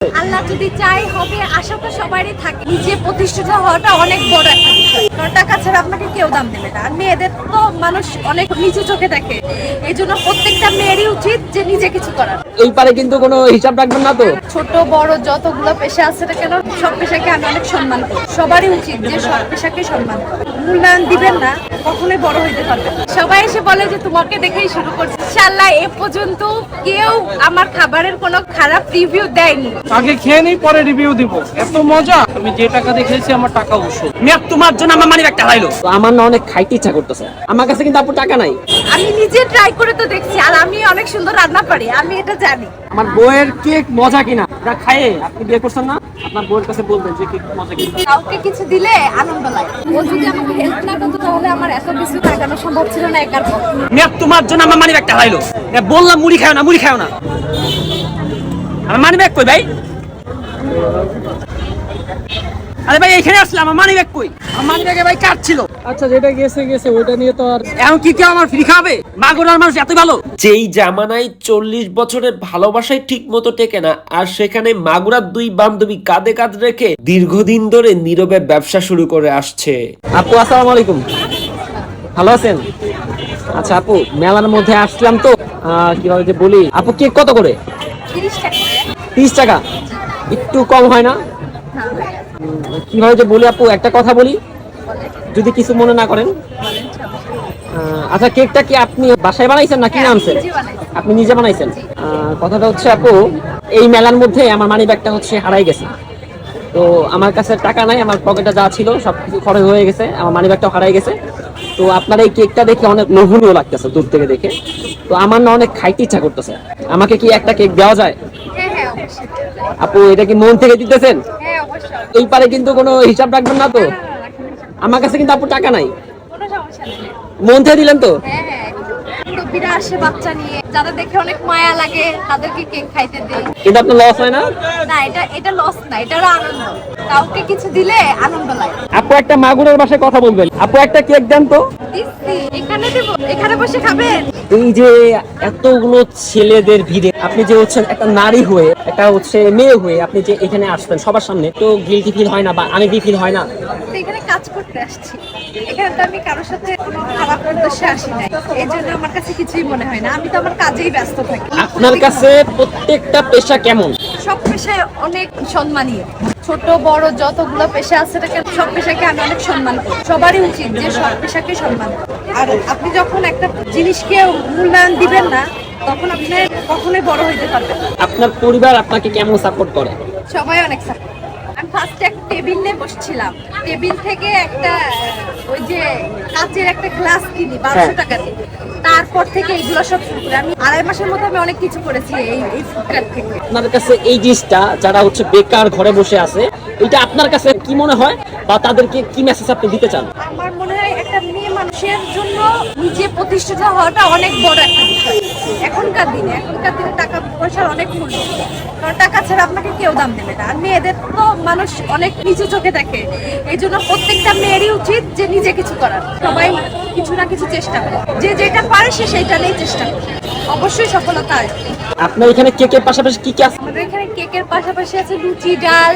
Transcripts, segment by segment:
আল্লাহ যদি চাই হবে, আশা তো সবারই থাকে। নিজে প্রতিষ্ঠিত হওয়াটা অনেক বড় একটা বিষয়। টাকা ছাড়া আপনাকে কেউ দাম দেবে না। আর মেয়েদের তো মানুষ অনেক নিচু চোখে দেখে। এই জন্য প্রত্যেকটা মেয়েরই উচিত যে নিজে কিছু করার। এই পারে কিন্তু কোনো হিসাব রাখবেন না তো? ছোট বড় যতগুলো পেশা আছে না কেন সব পেশাকে আমি অনেক সম্মান করি। সবারই উচিত যে সব পেশাকে সম্মান মূল্যায়ন দিবেন না কখনোই বড় হইতে পারবেন সবাই এসে বলে যে তোমাকে দেখেই শুরু করছি। ইনশাআল্লাহ এ পর্যন্ত কেউ আমার খাবারের কোনো খারাপ রিভিউ দেয়নি। আগে খেয়ে নেই পরে রিভিউ দিব। এত মজা। আমি যে টাকা দেখেছি আমার টাকা উসুল। মেয়ে তোমার জন্য আমার মানি ব্যাগটা হারাইলো। আমার না অনেক খাইতে ইচ্ছা করতেছে। আমার কাছে কিন্তু আপু টাকা নাই। আমি নিজে ট্রাই করে তো দেখছি আর আমি অনেক সুন্দর রান্না পারি আমি এটা জানি। আমার বউয়ের কেক মজা কিনা? এটা খায়ে আপনি বিয়ে করছেন না? আপনার বউয়ের কাছে বলবেন যে কেক মজা কিনা। কাউকে কিছু দিলে আনন্দ লাগে। ও যদি আমাকে হেল্প না করতো তাহলে আমার এত কিছু লাগানো সম্ভব ছিল না একার পক্ষে মেয়ে তোমার জন্য আমার মানি ব্যাগটা হারাইলো। বললাম মুড়ি খাও না মুড়ি খাও না। আমার মানি ব্যাগ কই ভাই? আরে ভাই এখানে আসলাম আমার মানি ব্যাগ কই? আমার মানি ব্যাগে ভাই কাট ছিল। আচ্ছা যেটা গেছে গেছে ওইটা নিয়ে তো আর এখন কি কেউ আমার ফ্রি খাবে মাগুরার মানুষ এত ভালো। যেই জামানায় চল্লিশ বছরের ভালোবাসায় ঠিক মতো টেকে না আর সেখানে মাগুরার দুই বান্ধবী কাঁধে কাঁধ রেখে দীর্ঘদিন ধরে নীরবে ব্যবসা শুরু করে আসছে। আপু আসসালামু আলাইকুম। ভালো আছেন? আচ্ছা আপু মেলার মধ্যে আসলাম তো। আহ, কীভাবে যে বলি আপু কেক কত করে? তিরিশ টাকা একটু কম হয় না? কীভাবে যে বলি আপু একটা কথা বলি? যদি কিছু মনে না করেন। আচ্ছা কেকটা কি আপনি বাসায় বানাইছেন না কিনে হ্যাঁ, আনছেন? আপনি নিজে বানাইছেন? কথাটা হচ্ছে আপু এই মেলার মধ্যে আমার মানি ব্যাগটা হচ্ছে হারাই গেছে। তো আমার কাছে টাকা নাই আমার পকেটে যা ছিল সব কিছু খরচ হয়ে গেছে আমার মানি ব্যাগটাও হারাই গেছে। তো আপনার এই কেকটা দেখে অনেক লোভনীয় লাগতেছে দূর থেকে দেখে। তো আমার না অনেক খাইতে ইচ্ছা করতেছে। আমাকে কি একটা কেক দেওয়া যায়? হ্যাঁ হ্যাঁ আপু এটা কি মন থেকে দিতেছেন? এই পারে কিন্তু কোনো হিসাব রাখবেন না তো? আমার কাছে কিন্তু আপু টাকা নাই। কোনো মন থেকে দিলেন তো? হ্যাঁ হ্যাঁ মুরব্বীরা আসে বাচ্চা নিয়ে। যাদের দেখে অনেক মায়া লাগে তাদেরকে কেক খাইতে দেই। এটা আপনার লস হয় না? না এটা এটা লস না এটা আনন্দ। কাউকে কিছু দিলে আনন্দ লাগে। আপু একটা মাগুরের বাসায় কথা বলবেন। আপু একটা কেক দেন তো। এখানে দেবো এখানে বসে খাবেন? এই যে এতগুলো ছেলেদের ভিড়ে আপনি যে হচ্ছেন একটা নারী হয়ে একটা হচ্ছে মেয়ে হয়ে আপনি যে এখানে আসবেন সবার সামনে তো গিলটি ফিল হয় না বা আনবি ফিল হয় না? এখানে কাজ করতে আসছি। এখানে তো আমি কারোর সাথে কোনো খারাপ উদ্দেশ্যে আসি নাই। এই জন্য আমার কাছে কিছুই মনে হয় না। আমি তো আমার কাজেই ব্যস্ত থাকি। আপনার কাছে প্রত্যেকটা পেশা কেমন? সব পেশায় অনেক সম্মানীয়। ছোট বড় যতগুলো পেশা আছে সব পেশাকে আমি অনেক সম্মান করি। সবারই উচিত যে সব পেশাকে সম্মান আর আপনি যখন একটা জিনিসকে মূল্যায়ন দিবেন না তখন আপনি কখনোই বড় হইতে পারবেন আপনার পরিবার আপনাকে কেমন সাপোর্ট করে? সবাই অনেক সাপোর্ট আমি ফার্স্টে একটা টেবিল বসছিলাম। টেবিল থেকে একটা ওই যে কাচের একটা গ্লাস কিনি বারোশো হ্যাঁ। টাকা দিয়ে। তারপর থেকে এইগুলো সব শুরু করে। আমি আড়াই মাসের মধ্যে আমি অনেক কিছু করেছি এই এই থেকে। আপনার কাছে এই জিনিসটা যারা হচ্ছে বেকার ঘরে বসে আছে, এটা আপনার কাছে কি মনে হয়? বা তাদেরকে কি মেসেজ আপনি দিতে চান আমার মনে হয় একটা মেয়ে মানুষের জন্য নিজে প্রতিষ্ঠিত হওয়াটা অনেক বড় একটা বিষয়। এখনকার দিনে এখনকার দিনে টাকা পয়সার অনেক মূল্য। কারণ টাকা ছাড়া আপনাকে কেউ দাম দেবে না। আর মেয়েদের তো মানুষ অনেক নিচু চোখে দেখে। এই জন্য প্রত্যেকটা মেয়েরই উচিত যে নিজে কিছু করার। সবাই কিছু না কিছু চেষ্টা করে। যে যেটা পারে সে সেইটা নিয়ে চেষ্টা করে। অবশ্যই সফলতা আসবে আপনার এখানে কেকের পাশাপাশি কি কি আছে? আমাদের এখানে কেকের পাশাপাশি আছে লুচি ডাল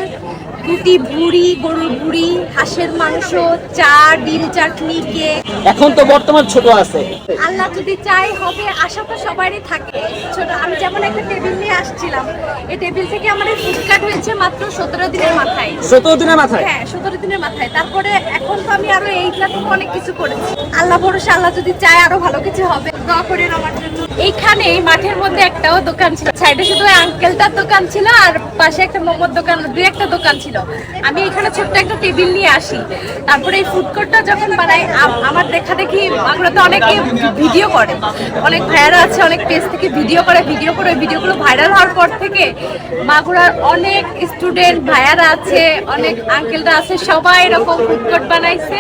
রুটি ভুড়ি গরুর ভুড়ি হাঁসের মাংস চা ডিম চাটনি কেক। এখন তো বর্তমান ছোট আছে। আল্লাহ যদি চাই হবে আশা তো সবারই থাকে। ছোট আমি যেমন একটা টেবিল নিয়ে আসছিলাম এই টেবিল থেকে আমার এই ফুডকার্ট হয়েছে মাত্র সতেরো দিনের মাথায়। সতেরো দিনের মাথায়? হ্যাঁ সতেরো দিনের মাথায়। তারপরে এখন তো আমি আরও এইটা থেকে অনেক কিছু করেছি। আল্লাহ ভরসা আল্লাহ যদি চায় আরও ভালো কিছু হবে। দোয়া করেন আমার জন্য। এইখানে এই মাঠের মধ্যে একটাও দোকান ছিল। সাইডে শুধু আঙ্কেলটার দোকান ছিল আর পাশে একটা মোমোর দোকান দুই একটা দোকান ছিল। আমি এখানে ছোট্ট একটা টেবিল নিয়ে আসি। তারপরে এই ফুড কোর্টটা যখন বানাই আমার দেখা দেখি বাংলাতে অনেকে ভিডিও করে। অনেক ভাইয়ারা আছে, অনেক পেজ থেকে ভিডিও করে ভিডিও করে। ভিডিওগুলো ভাইরাল হওয়ার পর থেকে মাগুরার অনেক স্টুডেন্ট ভাইয়ারা আছে, অনেক আঙ্কেলরা আছে, সবাই এরকম ফুড কোর্ট বানাইছে।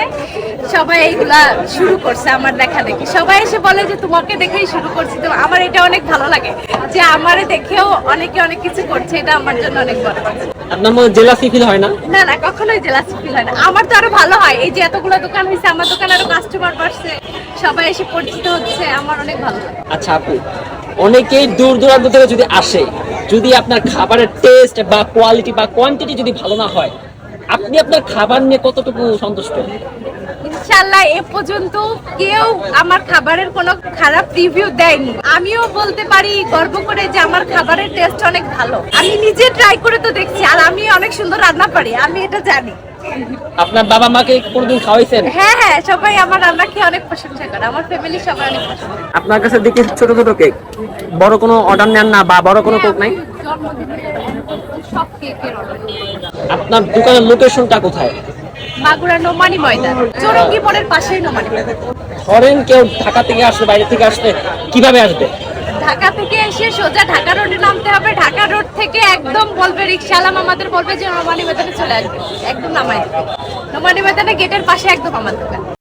সবাই এইগুলা শুরু করছে আমার দেখা দেখি সবাই এসে বলে যে, তোমাকে দেখেই শুরু করছি। তো আমার এটা অনেক ভালো লাগে যে, আমারে দেখেও অনেকে অনেক কিছু করছে। এটা আমার জন্য অনেক বড়। আপনার মধ্যে জেলাসি ফিল হয় না? না না কখনোই জেলাস ফিল হয় না। আমার তো আরও ভালো হয়। এই যে এতগুলো দোকান হয়েছে আমার দোকান আরও কাস্টমার বাড়ছে। সবাই এসে পরিচিত হচ্ছে আমার অনেক ভালো লাগে। আচ্ছা আপু অনেকেই দূর দূরান্ত থেকে যদি আসে যদি আপনার খাবারের টেস্ট বা কোয়ালিটি বা কোয়ান্টিটি যদি ভালো না হয় আপনি আপনার খাবার নিয়ে কতটুকু সন্তুষ্ট? ইনশাল্লাহ এ পর্যন্ত কেউ আমার খাবারের কোনো খারাপ রিভিউ দেয়নি। আমিও বলতে পারি গর্ব করে যে আমার খাবারের টেস্ট অনেক ভালো। আমি নিজে ট্রাই করে তো দেখছি আর আমি অনেক সুন্দর রান্না পারি আমি এটা জানি। আপনার বাবা মাকে কোনোদিন খাওয়াইছেন? হ্যাঁ হ্যাঁ সবাই আমার রান্না খেয়ে অনেক প্রশংসা করে আমার ফ্যামিলি সবাই অনেক পছন্দ করে। আপনার কাছে দেখি ছোট ছোট কেক বড় কোনো অর্ডার নেন না বা বড় কোনো কেক নাই? সব কেকের অর্ডার আপনার দোকানের লোকেশনটা কোথায়? মাগুরা নোমানি ময়দান। চৌরঙ্গি মোড়ের পাশেই নোমানি ময়দান। ধরেন কেউ ঢাকা থেকে আসলে বাইরে থেকে আসলে কীভাবে আসবে? ঢাকা থেকে এসে সোজা ঢাকা রোডে নামতে হবে। ঢাকা রোড থেকে একদম বলবে রিক্সালাম আমাদের বলবে যে নোমানি ময়দানে চলে আসবে। একদম নামাই নোমানি ময়দানে গেটের পাশে একদম আমার দোকান।